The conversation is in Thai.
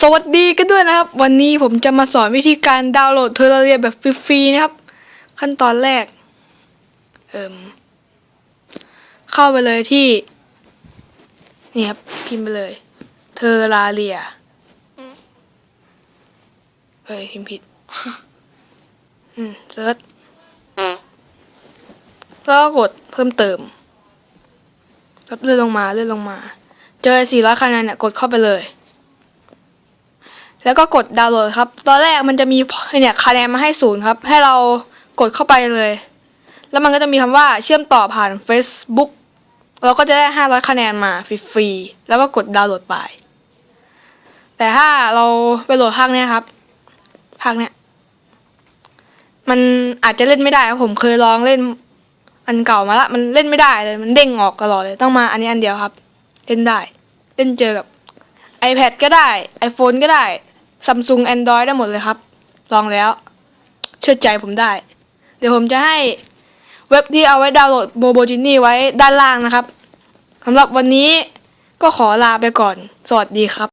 สวัสดีกันด้วยนะครับ วันนี้ผมจะมาสอนวิธีการดาวน์โหลดเทอร์เรียแบบฟรีๆนะครับ ขั้นตอนแรก เอิมเข้าไปเลยที่ นี่ครับ พิมพ์ไปเลยเทอร์ราเรียเฮ้ยพิมพ์ผิด อืมเซิร์ชแล้วก็กดเพิ่มเติมครับเลื่อนลงมาเลื่อนลงมา เจอ400คะแนนเนี่ยกดเข้าไปเลย แล้วก็กดดาวน์โหลดครับ ตอนแรกมันจะมีเนี่ยคะแนนมาให้ศูนย์ครับ ให้เรากดเข้าไปเลย แล้วมันก็จะมีคำว่าเชื่อมต่อผ่าน Facebook เราก็จะได้ 500 คะแนนมาฟรีๆ แล้วก็กดดาวน์โหลดไป แต่ถ้าเราไปโหลดภาคเนี้ยครับ ภาคเนี้ย มันอาจจะเล่นไม่ได้ครับผมเคยลองเล่น อันเก่ามาละ มันเล่นไม่ได้เลย มันเด้งออกตลอดเลย ต้องมาอันนี้อันเดียวครับ เล่นได้ เล่นเจอกับ iPad ก็ได้ iPhone ก็ได้ ซัมซุงแอนดรอยได้หมดเลยครับ ลองแล้ว เชื่อใจผมได้ เดี๋ยวผมจะให้เว็บที่เอาไว้ดาวน์โหลดโมโบจินี่ไว้ด้านล่างนะครับสำหรับวันนี้ก็ขอลาไปก่อน สวัสดีครับ